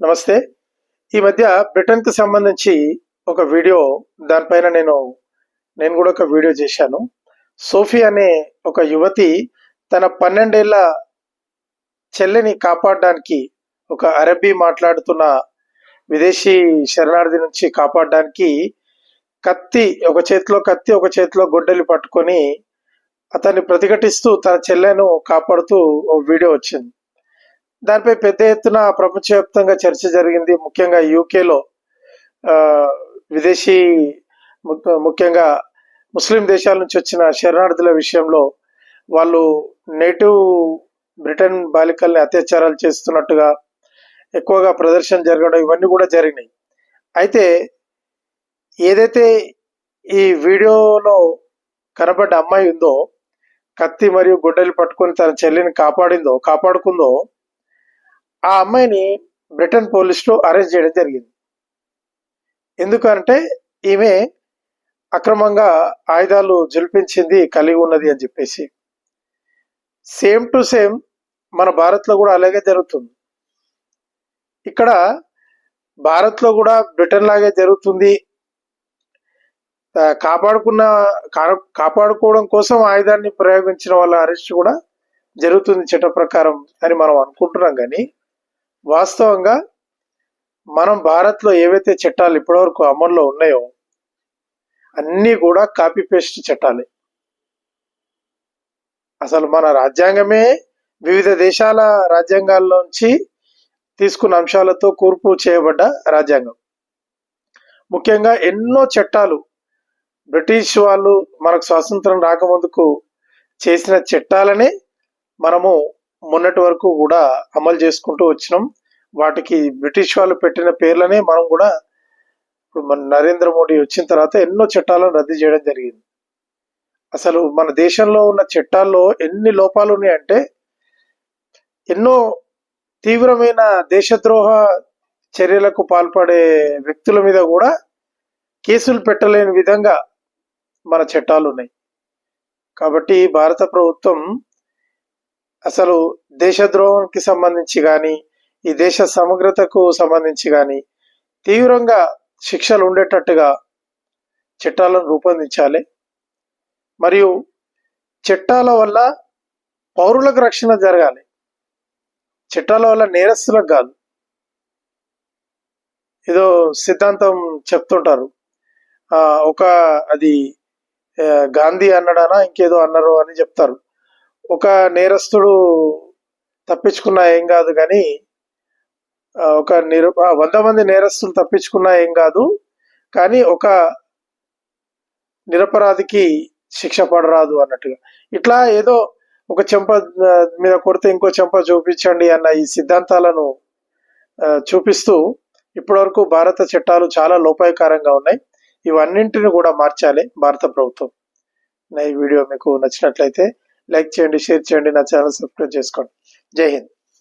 నమస్తే. ఈ మధ్య బ్రిటన్కి సంబంధించి ఒక వీడియో దానిపైన నేను నేను కూడా ఒక వీడియో చేశాను. సోఫీ అనే ఒక యువతి తన పన్నెండేళ్ళ చెల్లెని కాపాడడానికి ఒక అరబీ మాట్లాడుతున్న విదేశీ శరణార్థి నుంచి కాపాడడానికి కత్తి ఒక చేతిలో కత్తి ఒక చేతిలో గొడ్డలి పట్టుకొని అతన్ని ప్రతిఘటిస్తూ తన చెల్లెను కాపాడుతూ ఓ వీడియో వచ్చింది. దానిపై పెద్ద ఎత్తున ప్రపంచవ్యాప్తంగా చర్చ జరిగింది. ముఖ్యంగా యూకేలో విదేశీ ము- ముఖ్యంగా ముస్లిం దేశాల నుంచి వచ్చిన శరణార్థుల విషయంలో వాళ్ళు నేటివ్ బ్రిటన్ బాలికల్ని అత్యాచారాలు చేస్తున్నట్టుగా ఎక్కువగా ప్రదర్శన జరగడం ఇవన్నీ కూడా జరిగినాయి. అయితే ఏదైతే ఈ వీడియోలో కనబడ్డ అమ్మాయి ఉందో కత్తి మరియు గుడ్డలు పట్టుకొని తన చెల్లిని కాపాడిందో కాపాడుకుందో ఆ అమ్మాయిని బ్రిటన్ పోలీసులు అరెస్ట్ చేయడం జరిగింది. ఎందుకంటే ఈమె అక్రమంగా ఆయుధాలు జుల్పించింది కలిగి ఉన్నది అని చెప్పేసి. సేమ్ టు సేమ్ మన భారత్లో కూడా అలాగే జరుగుతుంది. ఇక్కడ భారత్లో కూడా బ్రిటన్ లాగే జరుగుతుంది. కాపాడుకున్న కా- కాపాడుకోవడం కోసం ఆయుధాన్ని ప్రయోగించిన వాళ్ళ అరెస్ట్ కూడా జరుగుతుంది చట్ట ప్రకారం అని మనం అనుకుంటున్నాం కానీ వాస్తవంగా మనం భారత్లో ఏవైతే చట్టాలు ఇప్పటివరకు అమల్లో ఉన్నాయో అన్నీ కూడా కాపీ పేస్ట్ చట్టాలే. అసలు మన రాజ్యాంగమే వివిధ దేశాల రాజ్యాంగాల్లోంచి తీసుకున్న అంశాలతో కూర్పు చేయబడ్డ రాజ్యాంగం. ముఖ్యంగా ఎన్నో చట్టాలు బ్రిటిష్ వాళ్ళు మనకు స్వాతంత్రం రాకముందుకు చేసిన చట్టాలనే మనము మొన్నటి వరకు కూడా అమలు చేసుకుంటూ వచ్చినాం. వాటికి బ్రిటిష్ వాళ్ళు పెట్టిన పేర్లనే మనం కూడా ఇప్పుడు మన నరేంద్ర మోడీ వచ్చిన తర్వాత ఎన్నో చట్టాలను రద్దు చేయడం జరిగింది. అసలు మన దేశంలో ఉన్న చట్టాల్లో ఎన్ని లోపాలు ఉన్నాయంటే ఎన్నో తీవ్రమైన దేశద్రోహ చర్యలకు పాల్పడే వ్యక్తుల మీద కూడా కేసులు పెట్టలేని విధంగా మన చట్టాలు ఉన్నాయి. కాబట్టి భారత ప్రభుత్వం అసలు దేశద్రోహంకి సంబంధించి కానీ ఈ దేశ సమగ్రతకు సంబంధించి కానీ తీవ్రంగా శిక్షలు ఉండేటట్టుగా చట్టాలను రూపొందించాలి. మరియు చట్టాల వల్ల పౌరులకు రక్షణ జరగాలి. చట్టాల వల్ల నేరస్తులకు కాదు. ఏదో సిద్ధాంతం చెప్తుంటారు. ఒక అది గాంధీ అన్నడానా ఇంకేదో అన్నారు అని చెప్తారు. ఒక నేరస్తుడు తప్పించుకున్నా ఏం కాదు కానీ ఒక నిరు వంద మంది నేరస్తులు తప్పించుకున్నా ఏం కాదు కానీ ఒక నిరపరాధికి శిక్ష పడరాదు అన్నట్టుగా. ఇట్లా ఏదో ఒక చెంప మీద కొడితే ఇంకో చెంప చూపించండి అన్న ఈ సిద్ధాంతాలను చూపిస్తూ ఇప్పటివరకు భారత చట్టాలు చాలా లోపాయకారంగా ఉన్నాయి. ఇవన్నింటిని కూడా మార్చాలి భారత ప్రభుత్వం. నా ఈ వీడియో మీకు నచ్చినట్లయితే లైక్ చేయండి షేర్ చేయండి నా ఛానల్ సబ్స్క్రైబ్ చేసుకోండి. జై హింద్.